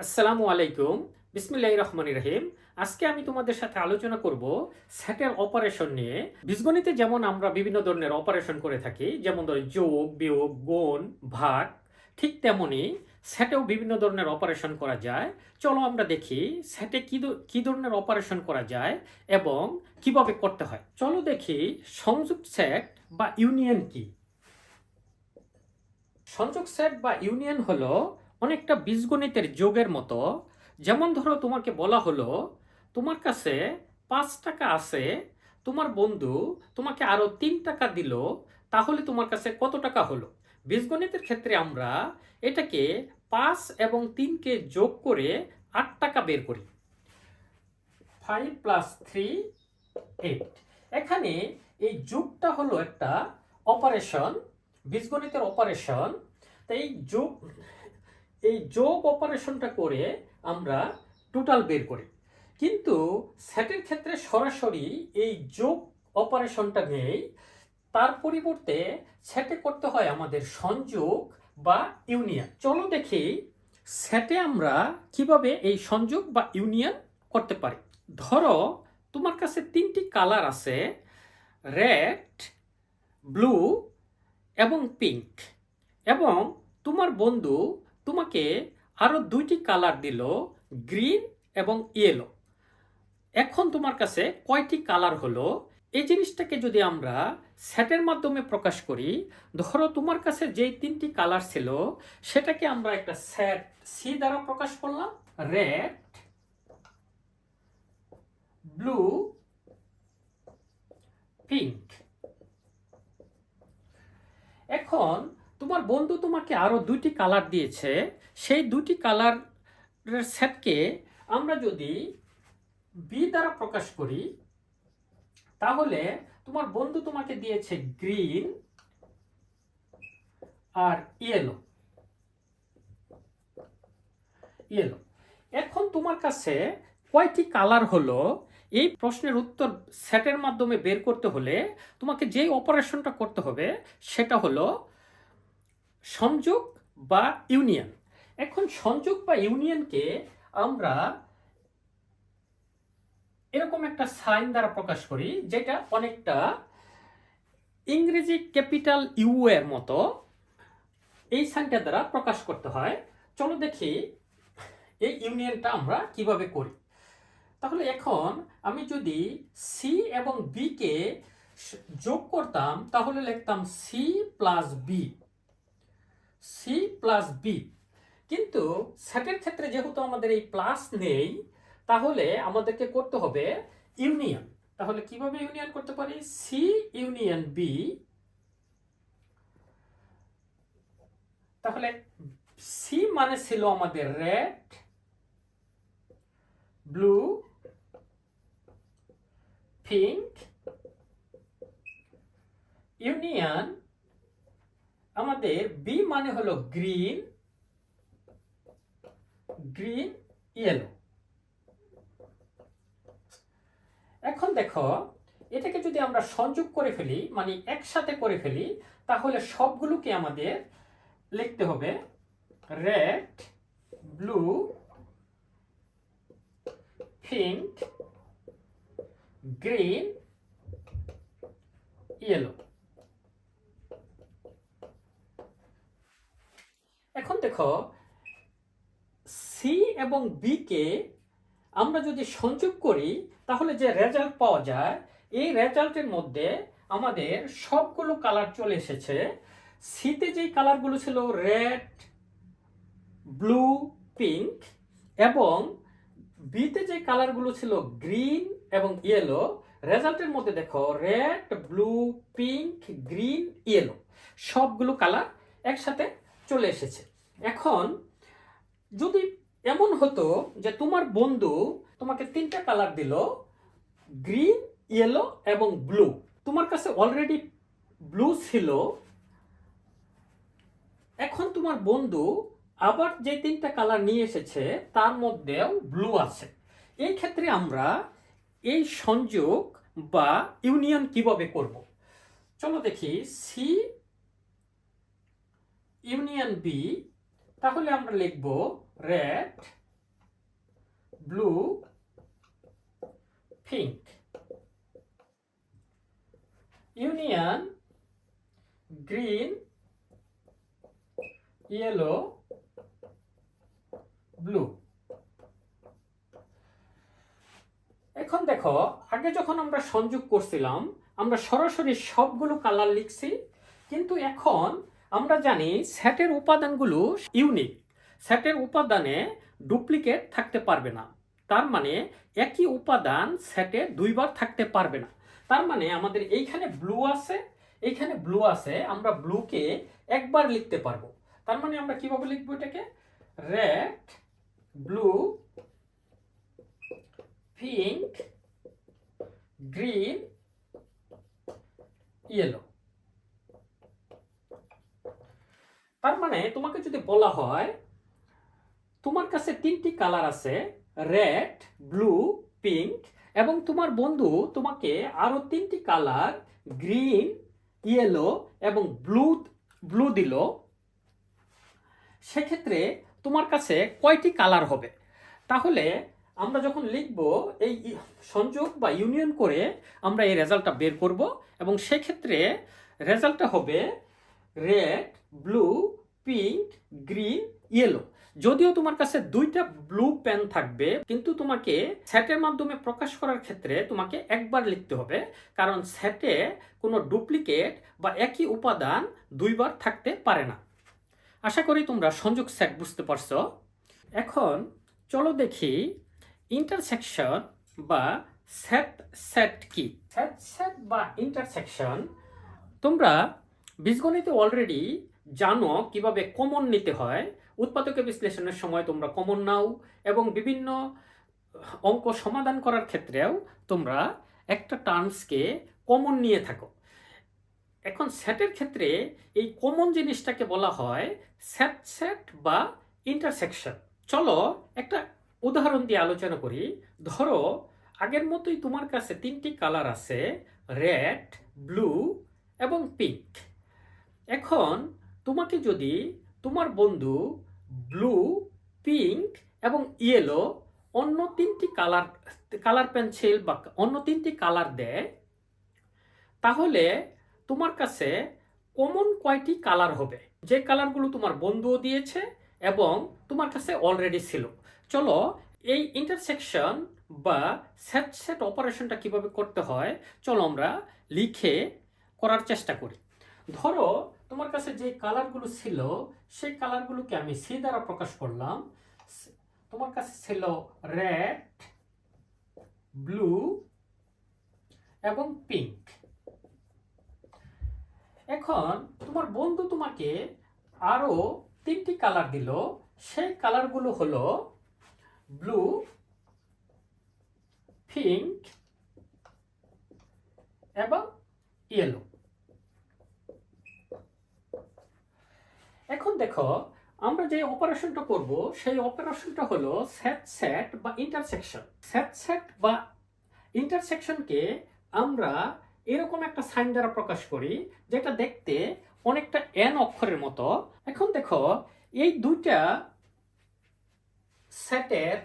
আসসালামু আলাইকুম। বিসমিল্লাহ রহমান রহিম। আজকে আমি তোমাদের সাথে আলোচনা করব স্যাটের অপারেশন নিয়ে। বীজগণিতে যেমন আমরা বিভিন্ন ধরনের অপারেশন করে থাকি, যেমন ধরো যোগ, বিয়োগ, গুণ, ভাগ, ঠিক তেমনি স্যাটেও বিভিন্ন ধরনের অপারেশন করা যায়। চলো আমরা দেখি স্যাটে কি কি ধরনের অপারেশন করা যায় এবং কীভাবে করতে হয়। চলো দেখি সংযুক্ত সেট বা ইউনিয়ন কি। সংযোগ সেট বা ইউনিয়ন হলো অনেকটা বীজগণিতের যোগের মতো। যেমন ধরো তোমাকে বলা হলো, তোমার কাছে পাঁচ টাকা আছে, তোমার বন্ধু তোমাকে আরও তিন টাকা দিল, তাহলে তোমার কাছে কত টাকা হলো? বীজগণিতের ক্ষেত্রে আমরা এটাকে পাঁচ এবং তিনকে যোগ করে আট টাকা বের করি। ফাইভ প্লাস থ্রি এইট এখানে এই যোগটা হলো একটা অপারেশন বীজগণিতের অপারেশন তাই যোগ এই যোগ অপারেশনটা করে আমরা টোটাল বের করি। কিন্তু সেটের ক্ষেত্রে সরাসরি এই যোগ অপারেশনটা নেই, তার পরিবর্তে সেটে করতে হয় আমাদের সংযোগ বা ইউনিয়ন চলো দেখি সেটে আমরা কীভাবে এই সংযোগ বা ইউনিয়ন করতে পারি। ধরো তোমার কাছে তিনটি কালার আছে রেড ব্লু এবং পিঙ্ক এবং তোমার বন্ধু তোমাকে আরও দুইটি কালার দিল, গ্রিন এবং ইয়েলো এখন তোমার কাছে কয়টি কালার হলো? এই জিনিসটাকে যদি আমরা সেটের মাধ্যমে প্রকাশ করি, ধরো তোমার কাছে যেই তিনটি কালার ছিল, সেটাকে আমরা একটা সেট সি দ্বারা প্রকাশ করলাম রেড ব্লু পিঙ্ক এখন তোমার বন্ধু তোমাকে আরও দুটি কালার দিয়েছে। সেই দুটি কালারের সেটকে আমরা যদি বি দ্বারা প্রকাশ করি, তাহলে তোমার বন্ধু তোমাকে দিয়েছে গ্রিন আর ইয়েলো ইয়েলো এখন তোমার কাছে কয়টি কালার হলো? এই প্রশ্নের উত্তর সেটের মাধ্যমে বের করতে হলে তোমাকে যে অপারেশনটা করতে হবে, সেটা হলো সংযোগ বা ইউনিয়ন। এখন সংযোগ বা ইউনিয়নকে আমরা এরকম একটা সাইন দ্বারা প্রকাশ করি, যেটা অনেকটা ইংরেজি ক্যাপিটাল ইউ এর মতো এই সাইনটা দ্বারা প্রকাশ করতে হয়। চলো দেখি এই ইউনিয়নটা আমরা কীভাবে করি। তাহলে এখন আমি যদি সি এবং বি কে যোগ করতাম, তাহলে লিখতাম C plus B C plus B কিন্তু সেটের ক্ষেত্রে যেহেতু আমাদের এই প্লাস নেই, তাহলে আমাদেরকে করতে হবে ইউনিয়ন তাহলে কীভাবে ইউনিয়ন করতে পারি? সি ইউনিয়ন বি তাহলে সি মানে ছিল আমাদের রেড ব্লু পিঙ্ক ইউনিয়ন আমাদের বি মানে হলো গ্রিন গ্রিন ইয়েলো এখন দেখো, এটাকে যদি আমরা সংযোগ করে ফেলি মানে একসাথে করে ফেলি, তাহলে সবগুলোকে আমাদের লিখতে হবে red blue pink green yellow এখন দেখো সি এবং বি কে আমরা যদি সংযোগ করি, তাহলে যে রেজাল্ট পাওয়া যায়, এই রেজাল্টের মধ্যে আমাদের সবগুলো কালার চলে এসেছে। সিতে যেই কালারগুলো ছিল রেড ব্লু পিঙ্ক এবং বিতে যে কালারগুলো ছিল গ্রিন এবং ইয়েলো রেজাল্টের মধ্যে দেখো red blue pink green yellow সবগুলো কালার একসাথে চলে এসেছে। এখন যদি এমন হতো যে তোমার বন্ধু তোমাকে তিনটা কালার দিল গ্রিন ইয়েলো এবং ব্লু তোমার কাছে অলরেডি ব্লু ছিল। এখন তোমার বন্ধু আবার যে তিনটা কালার নিয়ে এসেছে, তার মধ্যেও ব্লু আছে। এই ক্ষেত্রে আমরা এই সংযোগ বা ইউনিয়ন কীভাবে করব? চলো দেখি সি ইউনিয়ন বি তাহলে আমরা লিখব red blue pink union green yellow blue এখন দেখো, আগে যখন আমরা সংযোগ করছিলাম, আমরা সরাসরি সবগুলো কালার লিখছি, কিন্তু এখন আমরা জানি স্যাটের উপাদানগুলো ইউনিক। স্যাটের উপাদানে ডুপ্লিকেট থাকতে পারবে না। তার মানে একই উপাদান স্যাটে দুইবার থাকতে পারবে না। তার মানে আমাদের এইখানে ব্লু আছে, এইখানে ব্লু আছে, আমরা ব্লুকে একবার লিখতে পারব। তার মানে আমরা কীভাবে লিখব এটাকে? Red blue pink green yellow তার মানে তোমাকে যদি বলা হয়, তোমার কাছে তিনটি কালার আছে রেড ব্লু পিঙ্ক এবং তোমার বন্ধু তোমাকে আরও তিনটি কালার গ্রিন ইয়েলো এবং ব্লু ব্লু দিল। সেক্ষেত্রে তোমার কাছে কয়টি কালার হবে? তাহলে আমরা যখন লিখব এই সংযোগ বা ইউনিয়ন করে আমরা এই রেজাল্টটা বের করব এবং সেক্ষেত্রে রেজাল্টটা হবে red blue pink green yellow যদিও তোমার কাছে দুইটা ব্লু পেন থাকবে কিন্তু তোমাকে সেটের মাধ্যমে প্রকাশ করার ক্ষেত্রে তোমাকে একবার লিখতে হবে কারণ সেটে কোনো ডুপ্লিকেট বা একই উপাদান দুইবার থাকতে পারে না। আশা করি তোমরা সংযোগ সেট বুঝতে পারছ। এখন চলো দেখি ইন্টারসেকশন বা সেট সেট কি। সেট সেট বা ইন্টারসেকশন তোমরা বীজগণিতে অলরেডি জানো কীভাবে কমন নিতে হয়? উৎপাদকে বিশ্লেষণের সময় তোমরা কমন নাও এবং বিভিন্ন অঙ্ক সমাধান করার ক্ষেত্রেও তোমরা একটা টার্মসকে কমন নিয়ে থাকো। এখন সেটের ক্ষেত্রে এই কমন জিনিসটাকে বলা হয় সেট সেট বা ইন্টারসেকশন চলো একটা উদাহরণ দিয়ে আলোচনা করি। ধরো, আগের মতোই তোমার কাছে তিনটি কালার আছে রেড ব্লু এবং পিঙ্ক এখন তোমাকে যদি তোমার বন্ধু ব্লু, পিঙ্ক এবং ইয়েলো অন্য তিনটি কালার কালার পেন্সিল বা অন্য তিনটি কালার দেয়, তাহলে তোমার কাছে কমন কয়টি কালার হবে? যে কালারগুলো তোমার বন্ধুও দিয়েছে এবং তোমার কাছে অলরেডি ছিল। চলো, এই ইন্টারসেকশন বা সেট সেট অপারেশনটা কীভাবে করতে হয়, চলো আমরা লিখে করার চেষ্টা করি। ধরো তোমার কাছে যে কালারগুলো ছিল, সেই কালারগুলোকে আমি সি দ্বারা প্রকাশ করলাম। তোমার কাছে ছিল রেড, ব্লু এবং পিঙ্ক। এখন তোমার বন্ধু তোমাকে আরও তিনটি কালার দিল। সেই কালারগুলো হলো ব্লু, পিঙ্ক এবং ইয়েলো। এখন দেখো, আমরা যে অপারেশনটা করব, সেই অপারেশনটা হলো সেট সেট বা ইন্টারসেকশন সেট সেট বা ইন্টারসেকশনকে আমরা এরকম একটা সাইন দ্বারা প্রকাশ করি, যেটা দেখতে অনেকটা এন অক্ষরের মতো। এখন দেখো, এই দুইটা সেটের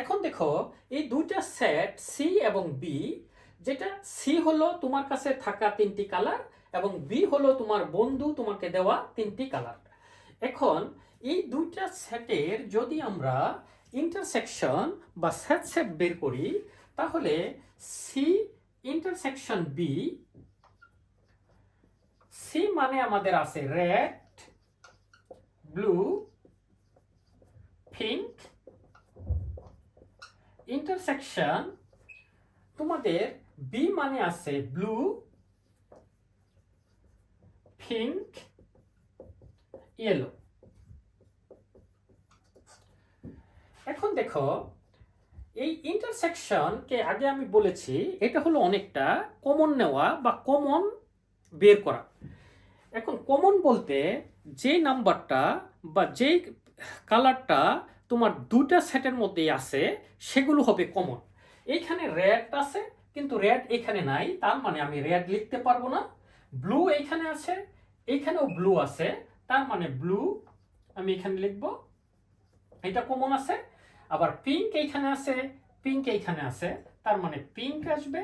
এখন দেখো, এই দুইটা সেট সি এবং বি যেটা সি হলো তোমার কাছে থাকা তিনটি কালার এবং বি হলো তোমার বন্ধু, তোমাকে দেওয়া তিনটি কালার এখন এই দুইটা সেটের যদি আমরা ইন্টারসেকশন বা সেট সেট বের করি, তাহলে সি ইন্টারসেকশন বি সি মানে আমাদের আছে রেড ব্লু পিঙ্ক ইন্টারসেকশন তোমাদের বি মানে আছে ব্লু পিঙ্ক ইয়েলো এখন দেখো, এই ইন্টারসেকশনকে আগে আমি বলেছি, এটা হলো অনেকটা কমন নেওয়া বা কমন বের করা। এখন কমন বলতে যে নাম্বারটা বা যেই কালারটা তোমার দুটা সেটের মধ্যেই আছে, সেগুলো হবে কমন এইখানে রেড আছে, কিন্তু রেড এখানে নাই, তার মানে আমি রেড লিখতে পারব না। ব্লু এইখানে আছে, এইখানেও ব্লু আছে, তার মানে ব্লু আমি এখানে লিখব, এটা কমন আছে, আবার পিঙ্ক এইখানে আছে পিঙ্ক এইখানে আছে, তার মানে পিঙ্ক আসবে।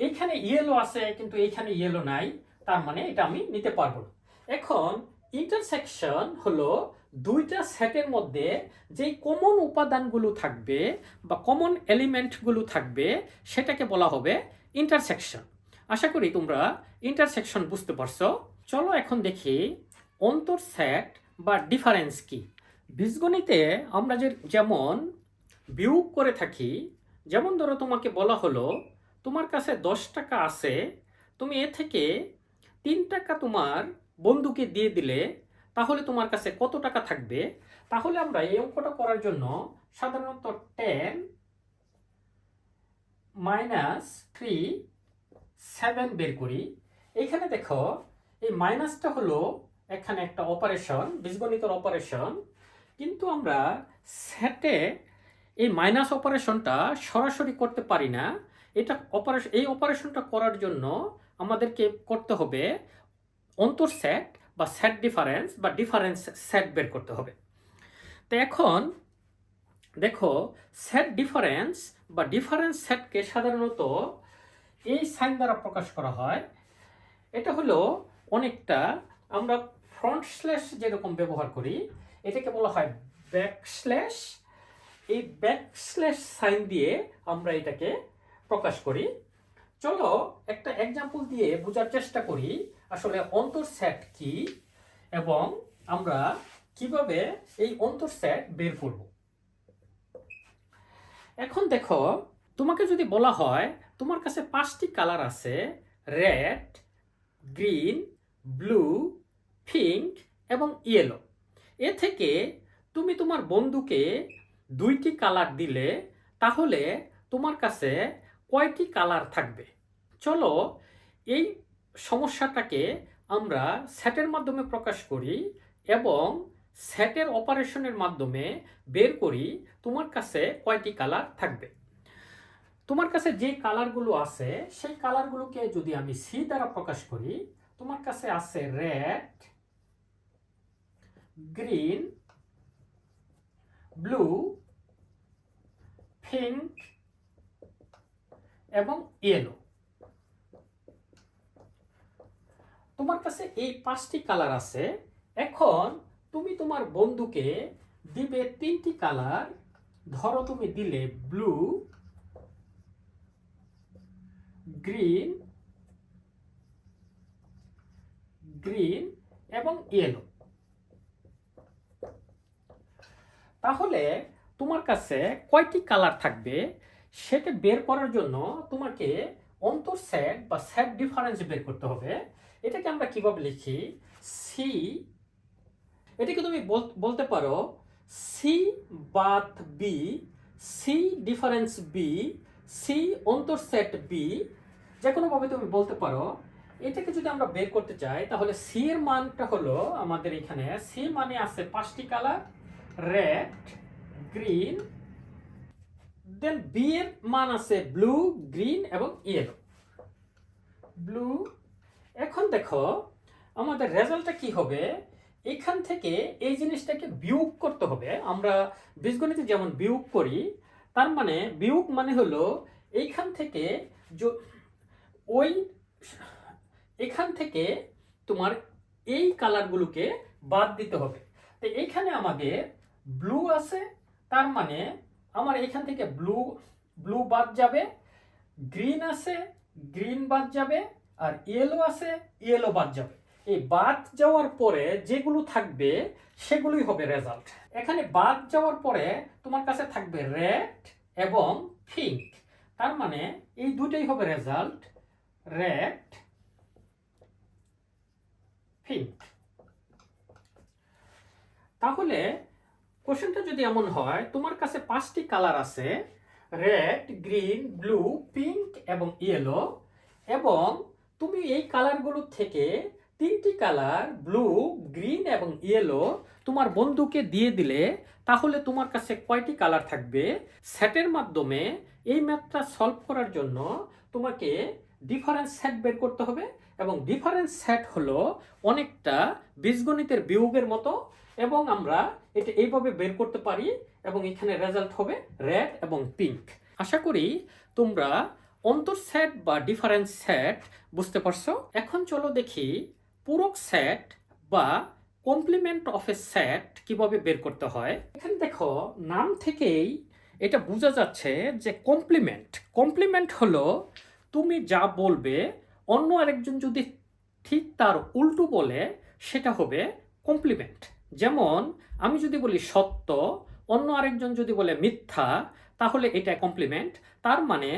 এইখানে ইয়েলো আছে, কিন্তু এইখানে ইয়েলো নাই, তার মানে এটা আমি নিতে পারব না। এখন ইন্টারসেকশন হলো দুইটা সেটের মধ্যে যেই কমন উপাদানগুলো থাকবে বা কমন এলিমেন্টগুলো থাকবে, সেটাকে বলা হবে ইন্টারসেকশন আশা করি তোমরা ইন্টারসেকশন বুঝতে পারছ। চলো এখন দেখি অন্তর সেট বা ডিফারেন্স কি। বীজগণিতে আমরা যে যেমন বিয়োগ করে থাকি, যেমন ধরো তোমাকে বলা হলো, তোমার কাছে দশ টাকা আছে, তুমি এ থেকে তিন টাকা তোমার বন্ধুকে দিয়ে দিলে, তাহলে তোমার কাছে কত টাকা থাকবে? তাহলে আমরা এই অঙ্কটা করার জন্য সাধারণত টেন মাইনাস থ্রি সেভেন বের করি। এইখানে দেখো, এই মাইনাসটা হলো এখানে একটা অপারেশন বীজগণিতের অপারেশন কিন্তু আমরা সেটে এই মাইনাস অপারেশনটা সরাসরি করতে পারি না। এটা অপারেশন এই অপারেশনটা করার জন্য আমাদেরকে করতে হবে অন্তর সেট বা সেট ডিফারেন্স বা ডিফারেন্স সেট বের করতে হবে। তো এখন দেখো সেট ডিফারেন্স বা ডিফারেন্স সেটকে সাধারণত এই সাইন দ্বারা প্রকাশ করা হয়, এটা হলো অনেকটা আমরা ফ্রন্ট স্ল্যাশ যেরকম ব্যবহার করি, এটাকে বলা হয় ব্যাক স্ল্যাশ এই ব্যাক স্ল্যাশ সাইন দিয়ে আমরা এটাকে প্রকাশ করি। চলো একটা এক্সাম্পল দিয়ে বোঝার চেষ্টা করি, আসলে অন্তর সেট কি এবং আমরা কীভাবে এই অন্তর সেট বের করব। এখন দেখো, তোমাকে যদি বলা হয় তোমার কাছে পাঁচটি কালার আছে, রেড, গ্রিন, ব্লু, পিঙ্ক এবং ইয়েলো। এ থেকে তুমি তোমার বন্ধুকে দুইটি কালার দিলে, তাহলে তোমার কাছে কয়টি কালার থাকবে? চলো, এই সমস্যাটাকে আমরা সেটের মাধ্যমে প্রকাশ করি এবং সেটের অপারেশনের মাধ্যমে বের করি তোমার কাছে কয়টি কালার থাকবে। তোমার কাছে যে কালারগুলো আছে, সেই কালারগুলোকে যদি আমি সি দ্বারা প্রকাশ করি, তোমার কাছে আছে রেড গ্রিন ব্লু পিঙ্ক এবং ইয়েলো তোমার কাছে এই পাঁচটি কালার আছে। এখন তুমি তোমার বন্ধুকে দিবে তিনটি কালার। ধরো তুমি দিলে ব্লু গ্রিন গ্রিন এবং ইয়েলো তাহলে তোমার কাছে কয়টি কালার থাকবে সেটা বের করার জন্য তোমাকে অন্তর সেট বা সেট ডিফারেন্স বের করতে হবে। এটাকে আমরা কীভাবে লিখি? সি এটাকে তুমি বল- বলতে পারো C bath B C difference B C অন্তর সেট বি যে কোনোভাবে তুমি বলতে পারো, এটাকে যদি আমরা বের করতে চাই, তাহলে সি এর মানটা হলো আমাদের এখানে সি মানে আছে পাঁচটি colour red green then B এর মান আছে ব্লু গ্রিন এবং ইয়েলো ব্লু এখন দেখো, আমাদের রেজাল্টটা কি হবে? এখান থেকে এই জিনিসটাকে বিয়োগ করতে হবে। আমরা বীজগণিতে যেমন বিয়োগ করি, তার মানে বিয়োগ মানে হলো এইখান থেকে ওই এখান থেকে তোমার এই কালারগুলোকে বাদ দিতে হবে। তো এইখানে আমাদের ব্লু আছে, তার মানে আমার এখান থেকে ব্লু ব্লু বাদ যাবে, গ্রিন আছে, গ্রিন বাদ যাবে, আর ইয়েলো আছে ইয়েলো বাদ যাবে। এই বাদ যাওয়ার পরে যেগুলো থাকবে, সেগুলোই হবে রেজাল্ট এখানে বাদ যাওয়ার পরে তোমার কাছে থাকবে রেড এবং পিঙ্ক তার মানে এই দুটোই হবে রেজাল্ট রেড পিঙ্ক তাহলে কোশ্চেনটা যদি এমন হয়, তোমার কাছে পাঁচটি কালার আছে রেড গ্রিন ব্লু পিঙ্ক এবং ইয়েলো এবং তুমি এই কালারগুলো থেকে তিনটি কালার ব্লু গ্রিন এবং ইয়েলো তোমার বন্ধুকে দিয়ে দিলে, তাহলে তোমার কাছে কয়টি কালার থাকবে? সেটের মাধ্যমে এই ম্যাথটা সলভ করার জন্য তোমাকে ডিফারেন্স সেট বের করতে হবে এবং ডিফারেন্স সেট হলো অনেকটা বীজগণিতের বিয়োগের মতো এবং আমরা এটা এইভাবে বের করতে পারি এবং এখানে রেজাল্ট হবে রেড এবং পিঙ্ক আশা করি তোমরা অন্তর সেট বা ডিফারেন্স সেট বুঝতে পারছ। এখন চলো দেখি পূরক সেট বা কমপ্লিমেন্ট অফ এ সেট কীভাবে বের করতে হয়। এখানে দেখো নাম থেকেই এটা বোঝা যাচ্ছে যে কমপ্লিমেন্ট কমপ্লিমেন্ট হলো তুমি যা বলবে, অন্য আরেকজন যদি ঠিক তার উল্টো বলে, সেটা হবে কমপ্লিমেন্ট যেমন, আমি যদি বলি সত্য, অন্য আরেকজন যদি বলে মিথ্যা, তাহলে এটা কমপ্লিমেন্ট তার মানে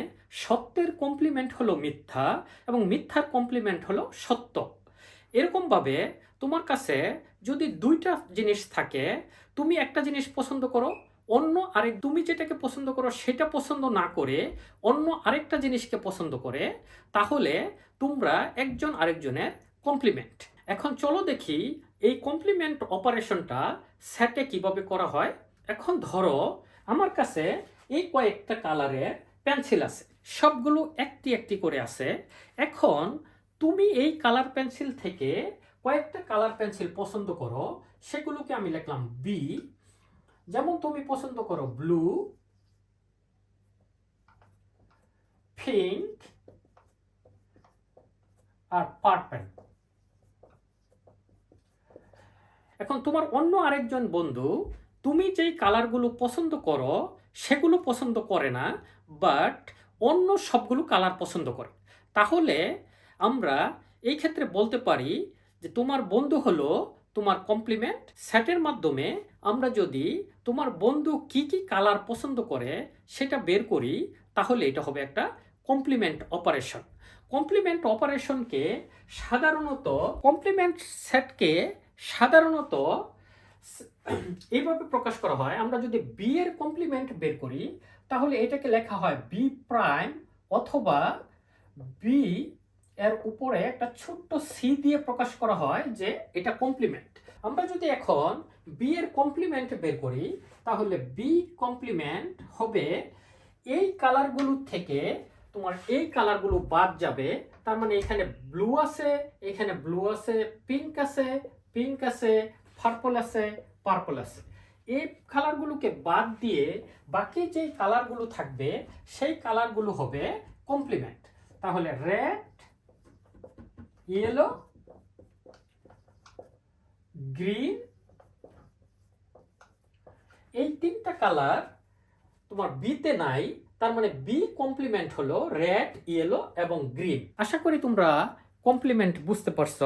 সত্যের কমপ্লিমেন্ট হলো মিথ্যা এবং মিথ্যার কমপ্লিমেন্ট হলো সত্য। এরকমভাবে তোমার কাছে যদি দুইটা জিনিস থাকে, তুমি একটা জিনিস পছন্দ করো অন্য আরেক, তুমি যেটাকে পছন্দ করো সেটা পছন্দ না করে অন্য আরেকটা জিনিসকে পছন্দ করে, তাহলে তোমরা একজন আরেকজনের কমপ্লিমেন্ট এখন চলো দেখি এই কমপ্লিমেন্ট অপারেশনটা সেটে কীভাবে করা হয়। এখন ধরো আমার কাছে এই কয়েকটা কালারের পেন্সিল আছে, সবগুলো একটি একটি করে আছে। এখন তুমি এই কালার পেন্সিল থেকে কয়েকটা কালার পেন্সিল পছন্দ করো, সেগুলোকে আমি লিখলাম বি যেমন তুমি পছন্দ করো ব্লু পিঙ্ক আর পার্পল এখন তোমার অন্য আরেকজন বন্ধু, তুমি যেই কালারগুলো পছন্দ করো, সেগুলো পছন্দ করে না বাট অন্য সবগুলো কালার পছন্দ করে। তাহলে আমরা এই ক্ষেত্রে বলতে পারি যে তোমার বন্ধু হলো তোমার কমপ্লিমেন্ট সেটের মাধ্যমে আমরা যদি তোমার বন্ধু কি কি কালার পছন্দ করে সেটা বের করি, তাহলে এটা হবে একটা কমপ্লিমেন্ট অপারেশন কমপ্লিমেন্ট অপারেশনকে সাধারণত কমপ্লিমেন্ট সেটকে সাধারণত এইভাবে প্রকাশ করা হয়। আমরা যদি বি এর কমপ্লিমেন্ট বের করি, তাহলে এটাকে লেখা হয় বি প্রাইম অথবা বি এর উপরে একটা ছোট্ট সি দিয়ে প্রকাশ করা হয় যে এটা কমপ্লিমেন্ট আমরা যদি এখন বি এর কমপ্লিমেন্ট বের করি, তাহলে বি কমপ্লিমেন্ট হবে এই কালারগুলো থেকে তোমার এই কালারগুলো বাদ যাবে, তার মানে এখানে ব্লু আছে, এখানে ব্লু আছে পিঙ্ক আছে পিঙ্ক আছে পার্পল আছে পার্পল আছে। এই কালারগুলোকে বাদ দিয়ে বাকি যে কালারগুলো থাকবে, সেই কালারগুলো হবে কমপ্লিমেন্ট তাহলে রেড ইয়েলো গ্রিন এই তিনটা কালার তোমার বিতে নাই, তার মানে বি কমপ্লিমেন্ট হলো রেড ইয়েলো এবং গ্রিন আশা করি তোমরা কমপ্লিমেন্ট বুঝতে পারছ।